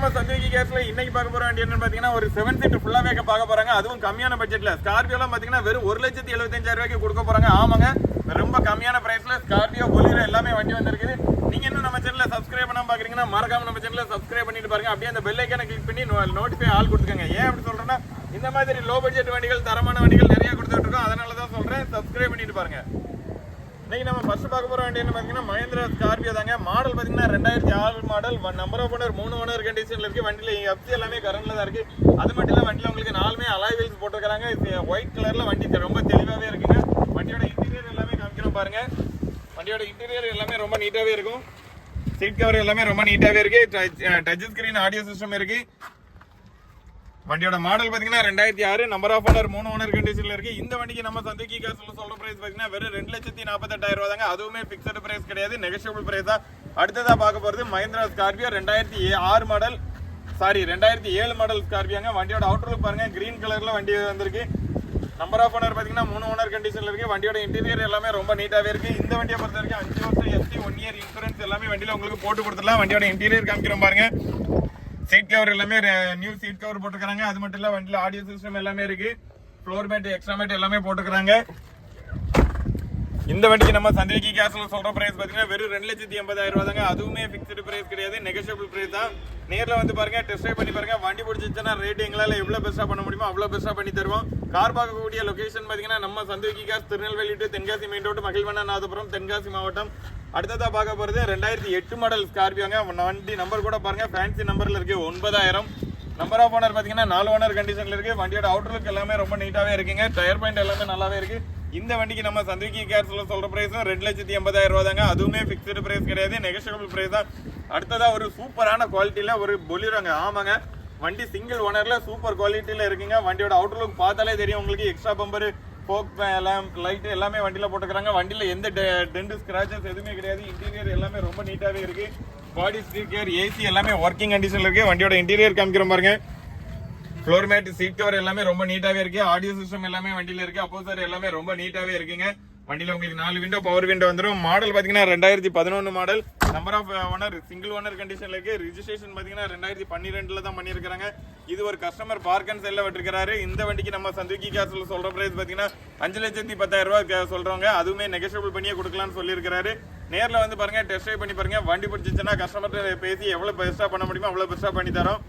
நம்ம சத்யகி கேஸ்ல இன்னைக்கு பார்க்க போற வண்டி என்னன்னு பாத்தீங்கன்னா ஒரு செவன் சீட் ஃபுல்லா வேக பார்க்க போறாங்க. அதுவும் கம்மியான பட்ஜெட்ல ஸ்கார்பியோலாம் பாத்தீங்கன்னா வெறும் ஒரு லட்சத்தி எழுபத்தஞ்சாயிரம் ரூபாய்க்கு கொடுக்க போறாங்க. ஆமாங்க. ரொம்ப கம்மியான பிரைஸ்ல ஸ்கார்பியோ பொலிரோ எல்லாமே வண்டி வந்திருக்குது. நீங்க இன்னும் நம்ம சேனல சப்ஸ்கிரைப் பண்ணாம பாக்குறீங்கன்னா மறக்காம நம்ம சேனல சப்ஸ்கிரைப் பண்ணிட்டு பாருங்க. அப்படியே அந்த பெல் ஐக்கான கிளிக் பண்ணி நோட்டிஃபை ஆல் கொடுத்துக்கங்க. ஏன் அப்படி சொல்றேன்னா இந்த மாதிரி லோ பட்ஜெட் வண்டிகள் தரமான வண்டிகள் நிறைய கொடுத்துட்டு இருக்கோம். அதனால தான் சொல்றேன். சப்ஸ்கிரைப் பண்ணிட்டு பாருங்க. இன்னைக்கு நம்ம ஃபர்ஸ்ட் பார்க்க போற வண்டி என்ன பாத்தீங்கன்னா மஹேந்திரா ஸ்கார்பியோ தாங்க. மாடல் பாத்தீங்கன்னா ரெண்டாயிரத்தி ஆறு மாடல் நம்பர் ஆஃப் ஓனர் மூணு ஓனர் கண்டிஷன்ல இருக்கு. வண்டியில எஃப்சி எல்லாமே கரண்ட்ல தான் இருக்கு. அது மட்டும் இல்ல வண்டியில உங்களுக்கு நாலுமே அலாய் வீல்ஸ் போட்டுருக்காங்க ஒயிட் கலர்ல வண்டி ரொம்ப தெளிவாவே இருக்குங்க. வண்டியோட இன்டீரியர் எல்லாமே காமிக்கிறோம் பாருங்க. வண்டியோட இன்டீரியர் எல்லாமே ரொம்ப நீட்டாவே இருக்கும். சீட் கவர் எல்லாமே ரொம்ப நீட்டாவே இருக்கு. டச் ஸ்கிரீன் ஆடியோ சிஸ்டம் இருக்கு. வண்டியோட மாடல் பார்த்தீங்கன்னா ரெண்டாயிரத்தி ஆறு நம்பர் ஆஃப் ஓனர் மூணு ஓனர் கண்டிஷனில் இருக்குது இந்த வண்டிக்கு நம்ம சந்திக்கி காசில் சொல்கிற ப்ரைஸ் பார்த்தீங்கன்னா வெறும் ரெண்டு லட்சத்தி நாற்பத்தெட்டாயிரம் ரூபா தாங்க. அதுவுமே பிக்சட் ப்ரைஸ் கிடையாது நெகஷியபிள் ப்ரைஸ் தான். அடுத்ததாக பார்க்க போகிறது மஹிந்திரா ஸ்கார்பியோ ரெண்டாயிரத்தி ஆறு மாடல் சாரி ரெண்டாயிரத்தி ஏழு மாடல் ஸ்கார்பியோங்க வண்டியோட அவுட்டர் பாருங்கள் க்ரீன் கிரீன் வண்டி வந்திருக்கு. நம்பர் ஆஃப் ஓனர் பார்த்தீங்கன்னா மூணு ஓனர் கண்டிஷனில் இருக்குது வண்டியோட இன்டீரியர் எல்லாமே ரொம்ப நீட்டாகவே இருக்குது இந்த வண்டியை பொறுத்த வரைக்கும் அஞ்சு வருஷம் எஃப்டி ஒன் இயர் இன்சூரன்ஸ் எல்லாமே வண்டியில் உங்களுக்கு போட்டு கொடுத்துடலாம். வண்டியோட இன்டீரியர் காமிக்கிறோம் பாருங்கள் சீட் கவர் எல்லாமே நியூ சீட் கவர் போட்டுக்கிறாங்க அது மட்டும் இல்ல வண்டியில ஆடியோ சிஸ்டம் எல்லாமே இருக்கு. ஃப்ளோர் மேட் எக்ஸ்ட்ரா மேட் எல்லாமே போட்டுக்கிறாங்க இந்த வண்டிக்கு நம்ம சந்திரிக்கி கேஸ்ல சொல்ற பிரைஸ் பாத்தீங்கன்னா வெறும் ரெண்டு லட்சத்தி எண்பதாயிரம் ரூபா தாங்க. அதுவுமே பிக்ஸ்டு பிரைஸ் கிடையாது. நெகோஷியபிள் பிரைஸ் தான். நேர்ல வந்து பாருங்க டெஸ்ட் ட்ரைவ் பண்ணி பாருங்க. வண்டி பிடிச்சிச்சுன்னா ரேட் எங்களால எவ்வளவு பெஸ்டா பண்ண முடியுமோ அவ்வளவு பெஸ்டா பண்ணி தருவோம். கார் பார்க்கக்கூடிய லொகேஷன் பாத்தீங்கன்னா நம்ம சந்திரிக்கி case Tirunelveli to Tenkasi main road Magizhvannanathapuram Tenkasi மாவட்டம். அடுத்ததாக பார்க்க போகிறது ரெண்டாயிரத்தி எட்டு மாடல் ஸ்கார்பியோங்க வண்டி நம்பர் கூட பாருங்கள் ஃபேன்சி நம்பரில் இருக்குது ஒன்பதாயிரம். நம்பர் ஆஃப் ஓனர் பார்த்தீங்கன்னா நாலு ஓனர் கண்டிஷனில் இருக்குது வண்டியோட அவுட் லுக் எல்லாமே ரொம்ப நீட்டாகவே இருக்குங்க. டயர் பாயிண்ட் எல்லாமே நல்லாவே இருக்குது இந்த வண்டிக்கு நம்ம சந்திரிக்கி கேர்ஸில் சொல்கிற ப்ரைஸும் ரெண்டு லட்சத்தி எண்பதாயிரம் ரூபா தாங்க அதுவுமே ஃபிக்ஸ்டு ப்ரைஸ் கிடையாது. நெகஷியபிள் ப்ரைஸ் தான். அடுத்ததாக ஒரு சூப்பரான குவாலிட்டியில் ஒரு பொலிரோங்க ஆமாங்க. வண்டி சிங்கிள் ஓனரில் சூப்பர் குவாலிட்டியில் இருக்குங்க. வண்டியோட அவுட்லுக் லுக் பார்த்தாலே தெரியும். உங்களுக்கு எக்ஸ்ட்ரா பம்பரு ஸ்போக் எல்லாம் லைட் எல்லாமே வண்டியில் போட்டுக்கிறாங்க. வண்டியில் எந்த டென்ட் ஸ்க்ராச்சஸ் எதுவுமே கிடையாது. இன்டீரியர் எல்லாமே ரொம்ப நீட்டாகவே இருக்கு. பாடி ஸ்பீக்கர் ஏசி எல்லாமே ஒர்க்கிங் கண்டிஷன்ல இருக்கு. வண்டியோட இன்டீரியர் காமிக்கிறோம் பாருங்க. ஃப்ளோர் மேட் சீட் கவர் எல்லாமே ரொம்ப நீட்டாகவே இருக்கு. ஆடியோ சிஸ்டம் எல்லாமே வண்டியில இருக்கு. அப்போசர் எல்லாமே ரொம்ப நீட்டாகவே இருக்குங்க. வண்டியில் உங்களுக்கு நாலு விண்டோ பவர் விண்டோ வந்துடும் மாடல் பார்த்தீங்கன்னா ரெண்டாயிரத்தி பதினொன்று model number of owner single owner கண்டிஷன்ல இருக்கு. ரிஜிஸ்ட்ரேஷன் பாத்தீங்கன்னா ரெண்டாயிரத்தி பன்னிரெண்டுல தான் பண்ணியிருக்காங்க இது ஒரு கஸ்டமர் பார்க்கன் அண்ட் செல்ல விட்டுருக்காரு இந்த வண்டிக்கு நம்ம சந்திக்கி காசுல சொல்ற பிரைஸ் பாத்தீங்கன்னா அஞ்சு லட்சத்தி பத்தாயிரம் ரூபாய் கே- சொல்றவங்க. அதுவுமே நெகோஷியபிள் பண்ணியே கொடுக்கலாம்னு சொல்லியிருக்காரு நேர்ல வந்து பாருங்க டெஸ்ட் ட்ரைவ் பண்ணி பாருங்க. வண்டி பிடிச்சிச்சுன்னா கஸ்டமர்கிட்ட பேசி எவ்வளவு பெஸ்டா பண்ண முடியுமோ அவ்வளவு பெஸ்டா பண்ணி தரோம்.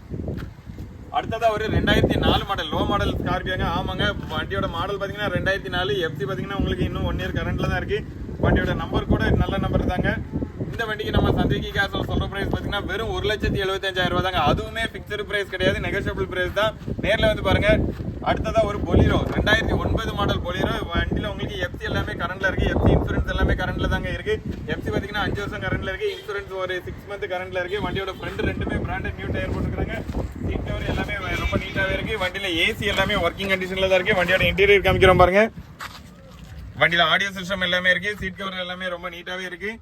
அடுத்ததாக ஒரு ரெண்டாயிரத்தி நாலு மாடல் லோ மாடல் ஸ்கார்பியோங்க ஆமாங்க. வண்டியோட மாடல் பார்த்தீங்கன்னா ரெண்டாயிரத்தி நாலு. எஃப்சி பார்த்தீங்கன்னா உங்களுக்கு இன்னும் ஒன் இயர் கரண்டில் தான் இருக்குது வண்டியோட நம்பர் கூட நல்ல நம்பர் தாங்க. இந்த வண்டிக்கு நம்ம சந்திரிக்கி காசில் சொல்கிற ப்ரைஸ் பார்த்தீங்கன்னா வெறும் ஒரு லட்சத்தி எழுபத்தஞ்சாயிரம் ரூபா தாங்க. அதுவுமே பிக்சடு ப்ரைஸ் கிடையாது. நெகோஷியபிள் ப்ரைஸ் தான். நேரில் வந்து பாருங்கள் அடுத்ததாக ஒரு பொலிரோ ரெண்டாயிரத்தி ஒன்பது மாடல் பொலிரோ வண்டியில் உங்களுக்கு எஃப்சி எல்லாமே கரண்டில் இருக்குது எஃப்சி இன்சூரன்ஸ் எல்லாமே கரண்டில் தாங்க இருக்கு. எஃப்சி பார்த்தீங்கன்னா அஞ்சு வருஷம் கரண்டில் இருக்குது இன்சூரன்ஸ் ஒரு சிக்ஸ் மந்த் கரண்டில் இருக்குது வண்டியோட ஃப்ரெண்டு ரெண்டுமே பிராண்டட் நியூ டயர் போட்டுருக்காங்க. சீட் கவர் எல்லாமே ரொம்ப நீட்டாகவே இருக்குது வண்டியில் ஏசி எல்லாமே ஒர்க்கிங் கண்டிஷனில் தான் இருக்குது வண்டியோட இன்டீரியர் காமிக்கிறோம் பாருங்கள் வண்டியில் ஆடியோ சிஸ்டம் எல்லாமே இருக்குது சீட் கவர் எல்லாமே ரொம்ப நீட்டாகவே இருக்குது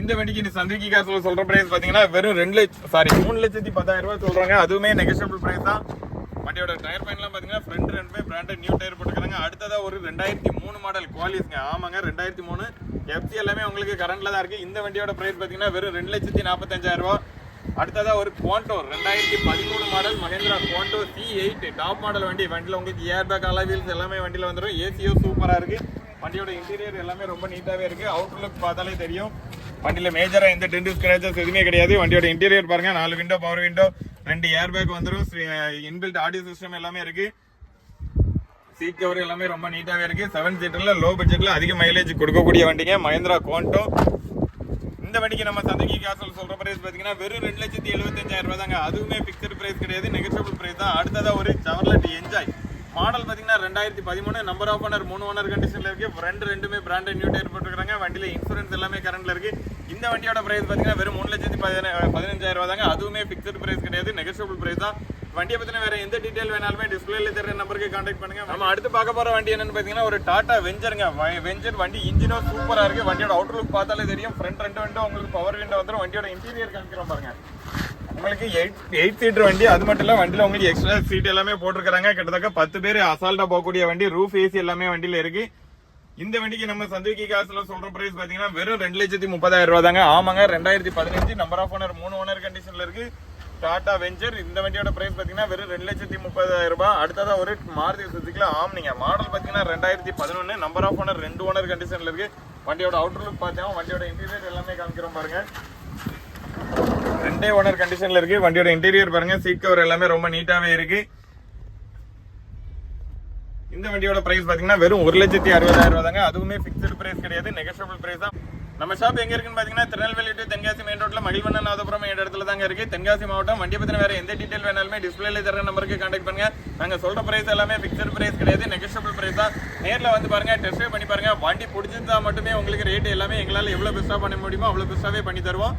இந்த வண்டிக்கு நீ சந்திரிக்கி காசுல சொல்ற பிரைஸ் பாத்தீங்கன்னா வெறும் ரெண்டு லட்சம் சாரி மூணு லட்சத்தி பத்தாயிரம் ரூபாய் சொல்றாங்க. அதுவுமே நெகோஷியபிள் பிரைஸ் தான். வண்டியோட டயர் பாயிண்ட்லாம் பார்த்தீங்கன்னா ஃப்ரண்ட் ரெண்டுமே பிராண்டட் நியூ டயர் போட்டுக்கிறாங்க அடுத்ததாக ஒரு ரெண்டாயிரத்தி மூணு மாடல் குவாலிஸ்ங்க ஆமாங்க ரெண்டாயிரத்தி மூணு. எஃப்சி எல்லாமே உங்களுக்கு கரண்ட்டில் தான் இருக்குது இந்த வண்டியோட ப்ரைஸ் பார்த்தீங்கன்னா வெறும் ரெண்டு லட்சத்தி நாற்பத்தஞ்சாயிரம் அடுத்ததாக ஒரு குவாண்டோ ரெண்டாயிரத்தி பதிமூணு model Mahindra Quanto C eight top model வண்டி. வண்டியில் உங்களுக்கு ஏர் பேக் அலவீல்ஸ் எல்லாமே வண்டியில் வந்துடும் ஏசியோ சூப்பராக இருக்குது வண்டியோட இன்டீரியர் எல்லாமே ரொம்ப நீட்டாகவே இருக்குது அவுட் லுக் பார்த்தாலே தெரியும். வண்டியில் மேஜராக எந்த டென்ட் ஸ்க்ராச்சஸ் எதுவுமே கிடையாது. வண்டியோட இன்டீரியர் பாருங்கள் நாலு விண்டோ பவர் விண்டோ ரெண்டு ஏர் பேக் வந்துடும் இன்பில்ட் ஆடியோ சிஸ்டம் எல்லாமே இருக்கு. சீட் கவர் எல்லாமே ரொம்ப நீட்டாகவே இருக்கு. செவன் சீட்டர்ல லோ பட்ஜெட்ல அதிக மைலேஜ் கொடுக்கக்கூடிய வண்டிங்க. மஹேந்திரா குவான்டோ இந்த வண்டிக்கு நம்ம சந்தைக்கு காசல் சொல்ற பிரைஸ் பாத்தீங்கன்னா வெறும் ரெண்டு லட்சத்தி எழுபத்தஞ்சாயிரம் ரூபாய் தாங்க. அதுவுமே பிக்சர் பிரைஸ் கிடையாது. நெகட்டிவ் பிரைஸ் தான். அடுத்ததாக ஒரு செவர்லெட் என்ஜாய் மாடல் பார்த்தீங்கன்னா ரெண்டாயிரத்தி பதிமூணு நம்பர் ஆஃப் ஓனர் மூணு ஓனர் கண்டிஷனில் இருக்கு. ரெண்டு ரெண்டுமே பிராண்டட் நியூ டயர் போட்டுருக்காங்க வண்டியில் இன்சூரன்ஸ் எல்லாமே கரண்ட்ல இருக்கு. இந்த வண்டியோட பிரைஸ் பார்த்தீங்கன்னா வெறும் மூணு லட்சத்தி பதினஞ்சாயிரம் ரூபா தாங்க. அதுவுமே பிக்சட் பிரைஸ் கிடையாது. நெகோஷியபிள் பிரைஸ் தான். வண்டியை பார்த்தீங்கன்னா வேற எந்த டீடைல் வேணாலுமே டிஸ்பிளேல தெரிய நம்பருக்கு காண்டாக்ட் பண்ணுங்க. நம்ம அடுத்து பார்க்க போற வண்டி என்னன்னு பார்த்தீங்கன்னா ஒரு டாடா வெஞ்சருங்க வெஞ்சர் வண்டி இன்ஜினும் சூப்பராக இருக்கு. வண்டியோட அவுட்லுக் பார்த்தாலே தெரியும். ஃப்ரண்ட் ரெண்டு விண்டோ உங்களுக்கு பவர் விண்டோ வந்துடும் வண்டியோட இன்டீரியர் காமிக்கிறோம் பாருங்க. உங்களுக்கு எயிட் எயிட் சீட்டர் வண்டி அது மட்டும் இல்ல வண்டியில உங்களுக்கு எக்ஸ்ட்ரா சீட் எல்லாமே போட்டிருக்காங்க கிட்டத்தட்ட பத்து பேர் அசால்ட்டா போகக்கூடிய வண்டி ரூஃப் ஏசி எல்லாமே வண்டியில இருக்கு. இந்த வண்டிக்கு நம்ம சந்திக்கு காசுல சொல்ற பிரைஸ் பாத்தீங்கன்னா வெறும் ரெண்டு லட்சத்தி முப்பதாயிரம் ரூபாய் தாங்க. ஆமாங்க ரெண்டாயிரத்தி பதினஞ்சு நம்பர் ஆஃப் ஓனர் மூணு ஓனர் கண்டிஷன்ல இருக்கு. டாடா வெஞ்சர் இந்த வண்டியோட பிரைஸ் பாத்தீங்கன்னா வெறும் ரெண்டு லட்சத்தி முப்பதாயிரம் ரூபாய். அடுத்ததாக ஒரு மாருதி சுசுக்கில ஆம்னிங்க மாடல் பாத்தீங்கன்னா ரெண்டாயிரத்தி பதினொன்னு நம்பர் ஆஃப் ஓனர் ரெண்டு ஓனர் கண்டிஷன்ல இருக்கு. வண்டியோட அவுட்லுக் பார்த்தா பார்த்தோம் வண்டியோட இன்டீரியர் எல்லாமே காமிக்கிறோம் பாருங்க ஓனர் கண்டிஷன்ல இருக்கு. வண்டியோட இன்டீரியர் பாருங்க. சீட் கவர் எல்லாமே ரொம்ப நீட்டாவே இருக்கு. இந்த வண்டியோட பிரைஸ் பாத்தீங்கன்னா வெறும் ஒரு லட்சத்தி அறுபதாயிரம் ரூபாய் தாங்க. அதுவுமே பிக்சட் பிரைஸ் கிடையாது. நெகஷியபிள் பிரைஸ் தான். நம்ம ஷாப் எங்க இருக்குன்னு பாத்தீங்கன்னா திருநெல்வேலி டு தென்காசி மெயின் ரோட்ல மகிழ்வண்ணன் நாதபுரம் என்ற இடத்துல தாங்க இருக்கு. தென்காசி மாவட்டம். வண்டி பத்தின வேற எந்த டீடைல் வேணாலுமே டிஸ்பிளேல தர நம்பருக்கு கான்டாக்ட் பண்ணுங்க. நாங்க சொல்ற பிரைஸ் எல்லாமே பிக்சட் பிரைஸ் கிடையாது. நெகஷியபிள் பிரைஸ் தான். நேர்ல வந்து பாருங்க டெஸ்ட் பண்ணி பாருங்க. வண்டி பிடிச்சிருந்தா மட்டுமே உங்களுக்கு ரேட் எல்லாமே எங்களால எவ்வளவு பெஸ்டா பண்ண முடியுமோ அவ்வளவு பெஸ்டாவே பண்ணி தருவோம்.